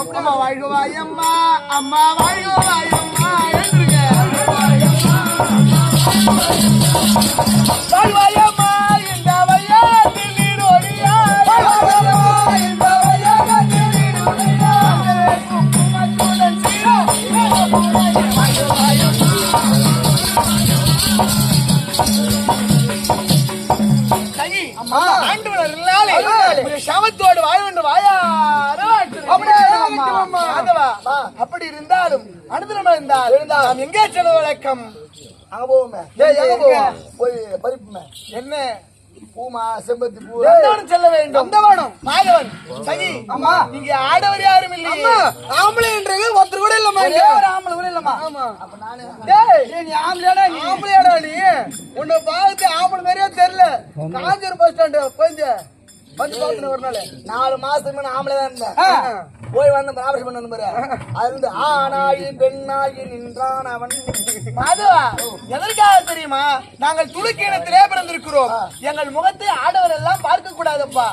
அம்மா வாழ்க வாயம்மா அம்மா வாழ்க வாயம்மா என்றுங்க சமத்தோடு வாழ வேண்டும். அப்படி இருந்தாலும் அனுதினம் இருந்தால் நாம் எங்கே செல்ல வழக்கம்? அங்க போவோம்? போய் பறிப்புமே. என்ன? பூமா செம்பருத்தி பூ. நந்தவனம் செல்ல வேண்டும். நந்தவனம். மாதவன் சகி அம்மா. இங்க ஆடவர் யாரும் இல்லையே. ஆம்பளைன்றது ஒருத்தர் கூட இல்லம்மா ஒரே ஒரு ஆம்பளை கூட இல்லம்மா. ஆமா. அப்ப நானு டேய் நீ ஆம்பளையாடா நீ? ஆம்பளையாடா நீ? உன்னை பார்த்து ஆம்பளை மாதிரியே தெரியல. காஞ்சூர் பஸ் ஸ்டாண்டு கொஞ்சம் வந்து பார்த்துன ஒரு நாள். நாலு மாசத்துக்கு முன்ன ஆம்பளை தான் இருந்தேன். போய் வந்து ஆபரேஷன் பண்ண வந்து பாரு. அது வந்து ஆணாகி பெண்ணாகி நின்றான் அவன். மாதவா எதற்காக தெரியுமா? நாங்கள் துடுக்கிணத்திலே பிறந்திருக்கிறோம். எங்கள் முகத்தை ஆடவர் எல்லாம் பார்க்க கூடாதப்பா?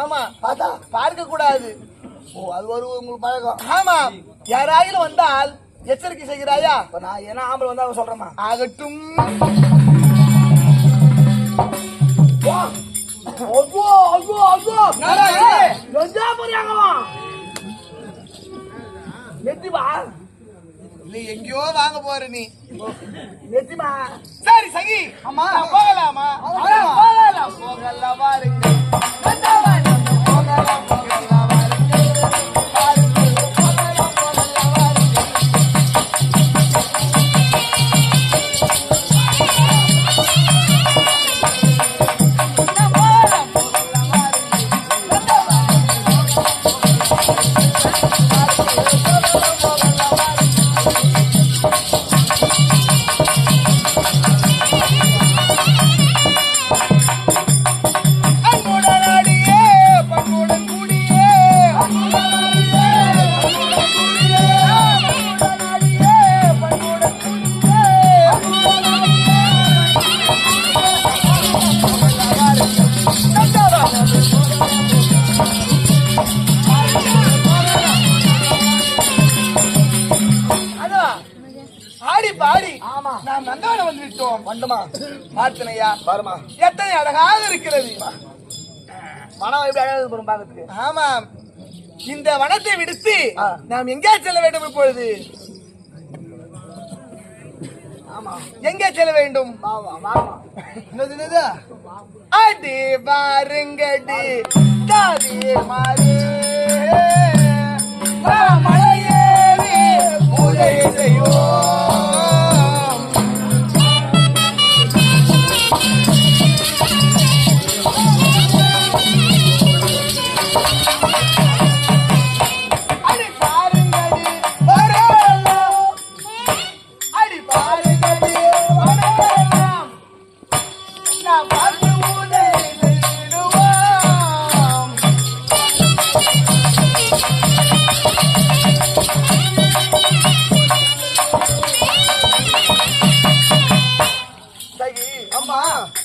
ஆமா பார்த்தா? பார்க்க கூடாது ஓ அது ஒரு உங்களுக்கு பழக்கம். ஆமா யாராயிலும் வந்தால் எச்சரிக்கை செய்கிறாயா? நான் என்ன ஆம்பளை வந்தா அவன் சொல்றேம்மா. ஆகட்டும். ஐயோ ஐயோ ஐயோ எஞ்சா போறியாங்கம்மா நெத்திமா நீ எங்கேயோ வாங்க போற நீ. நெத்திமா சரி சகி. அம்மா. போகலாமா? போகலாமா? போகலாம். போகலாம் வண்டுமா பார்த்தனையா பாருமா. எத்தனை அழகாக இருக்கிறது. மனம் எப்படி அழகாக போறோம் பாக்கிறதுக்கு ஆமாம் இந்த வனத்தை விடுத்து. நாம் எங்கே செல்ல வேண்டும் இப்பொழுது? ஆமா. எங்கே செல்ல வேண்டும்? என்னது அடி பாருங்கடி தாதி மாறே.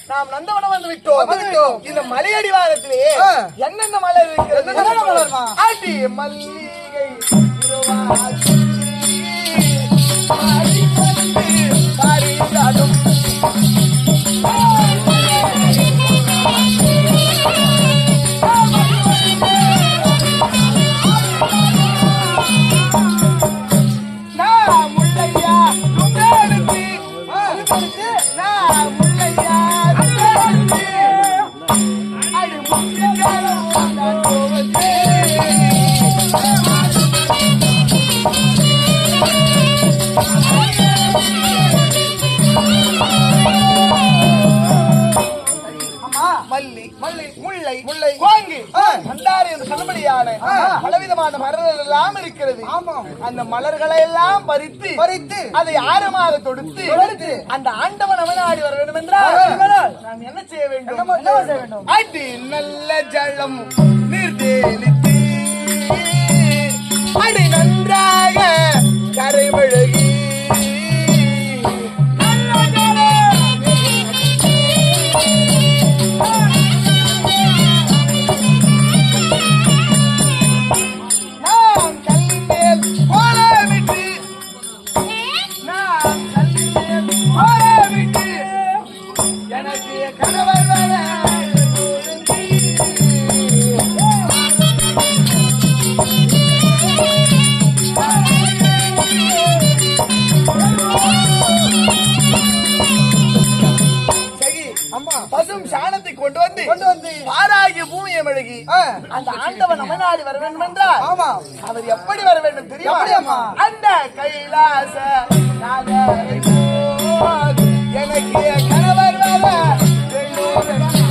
நாம் நந்தவனம் வந்து விட்டோம். இந்த மலையடி வாரத்திலே. என்னென்ன மலர் இருக்கிறது? அடி மல்லிகை இருக்கிறது. அந்த மலர்களை எல்லாம் பறித்து பறித்து அதை ஆரமாக தொடுத்து தொடுத்து அந்த ஆண்டவன் அவனாடி வர வேண்டும் என்றால். நாம் என்ன செய்ய வேண்டும்? அடி நல்ல ஜலம் நீர் தேலித்து அடி நன்றாக கரைமழகி நாம் ஆண்டவன் நமநாடி வர வேண்டும் என்றால் ஆமா அவர் எப்படி வர வேண்டும் தெரியுமா? அந்த கைலாச எனக்கு கணவர் வர. நான்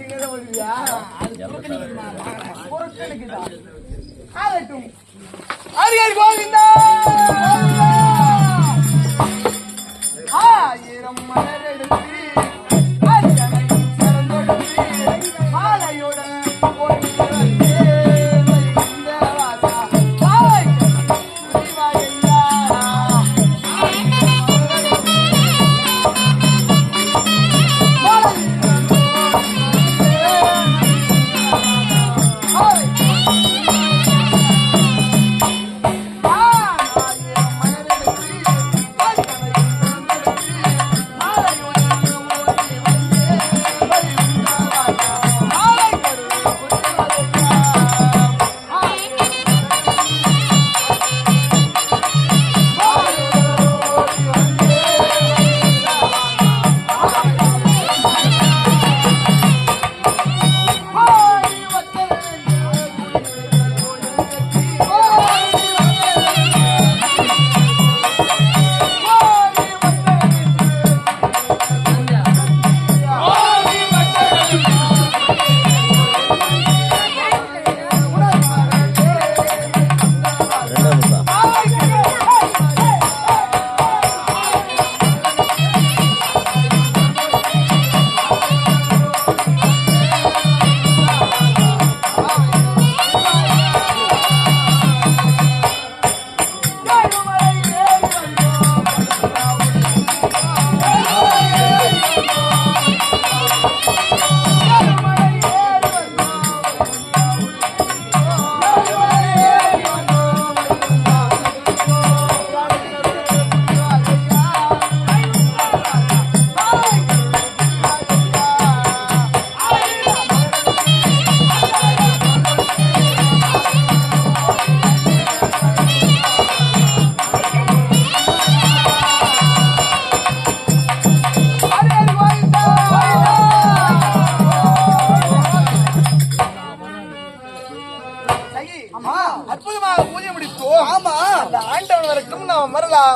பேர் வருவியா ஆகட்டும். அரியர் கோவிந்தா! ஆயிரம் மலர் எடுத்து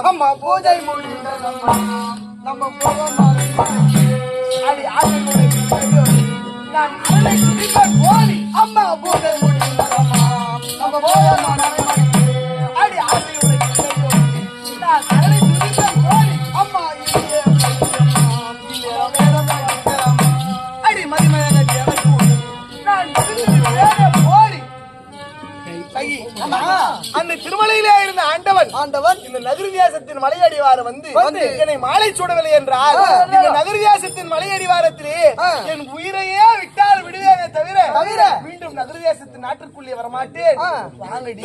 அம்மா பூஜை முடிந்ததம்மா நம்ம போகமா அடி ஆண்டவனுடைய நான் அருளை துதிக்க கோரி அம்மா பூஜை முடிந்ததம்மா நம்ம போக அந்த திருமலையிலே இருந்த ஆண்டவன் ஆண்டவன் இந்த நகரியாசத்தின் மலையடிவார வந்து வந்து என்னை மாலை சூடவில்லை என்றால். இந்த நகரியாசத்தின் மலையடிவாரத்திலே. என் உயிரையே விட்டால் விடுவேனே தவிர தவிர மீண்டும் நகரியாசத்தின் நாட்டுக்குள்ளே வரமாட்டேன். வாங்கடி